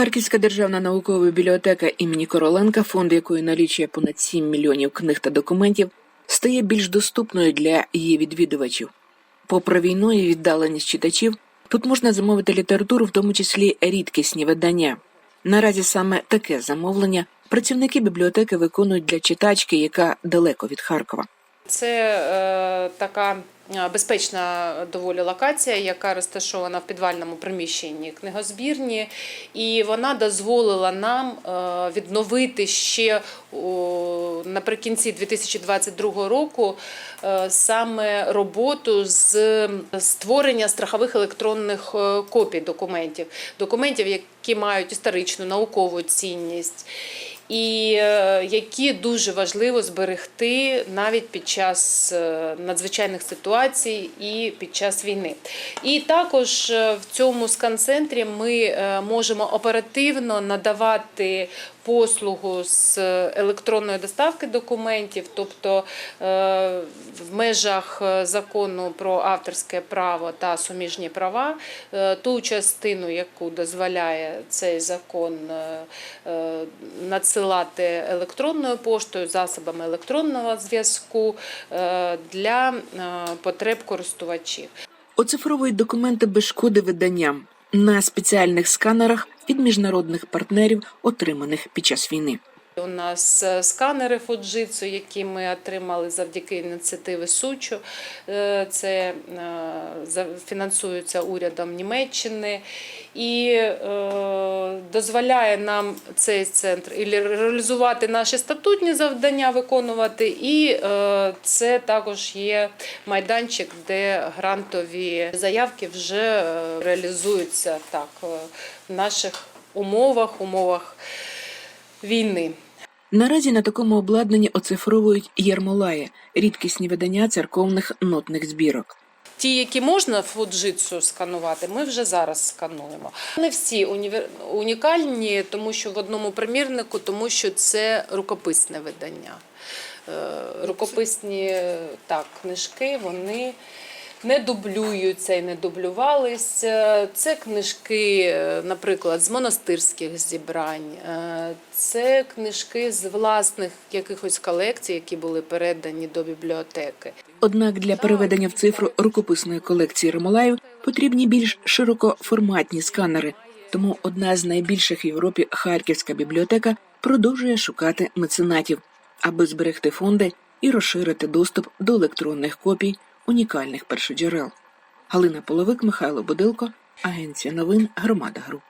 Харківська державна наукова бібліотека імені Короленка, фонд якої налічує понад 7 мільйонів книг та документів, стає більш доступною для її відвідувачів. Попри війну і віддаленість читачів, тут можна замовити літературу, в тому числі рідкісні видання. Наразі саме таке замовлення працівники бібліотеки виконують для читачки, яка далеко від Харкова. Це е, така е, безпечна доволі локація, яка розташована в підвальному приміщенні книгозбірні, і вона дозволила нам е, відновити ще наприкінці 2022 року саме роботу з створення страхових електронних копій документів, документів, які мають історичну наукову цінність і е, які дуже важливо зберегти навіть під час е, надзвичайних ситуацій і під час війни. І також е, в цьому скан-центрі ми можемо оперативно надавати послугу з електронної доставки документів, тобто в межах закону про авторське право та суміжні права, ту частину, яку дозволяє цей закон е, надсилати електронною поштою, засобами електронного зв'язку е, для е, потреб користувачів. Оцифровують документи без шкоди виданням на спеціальних сканерах від міжнародних партнерів, отриманих під час війни. У нас е, сканери Fujitsu, які ми отримали завдяки ініціативи Сучу. Е, Це е, фінансується урядом Німеччини і дозволяє нам цей центр реалізувати наші статутні завдання, виконувати. І це також є майданчик, де грантові заявки вже реалізуються так в наших умовах, умовах війни. Наразі на такому обладнанні оцифровують Єрмолаї – рідкісні видання церковних нотних збірок. Ті, які можна фуджитсу сканувати, ми вже зараз скануємо. Не всі унікальні, тому що в одному примірнику, тому що це рукописне видання. Е, Рукописні так, книжки, вони не дублюються і не дублювалися. Це книжки, е, наприклад, з монастирських зібрань, е, це книжки з власних якихось колекцій, які були передані до бібліотеки. Однак для переведення в цифру рукописної колекції Ремолаїв потрібні більш широкоформатні сканери. Тому одна з найбільших в Європі Харківська бібліотека продовжує шукати меценатів, аби зберегти фонди і розширити доступ до електронних копій унікальних першоджерел. Галина Половик, Михайло Будилко, Агенція новин Громада Груп.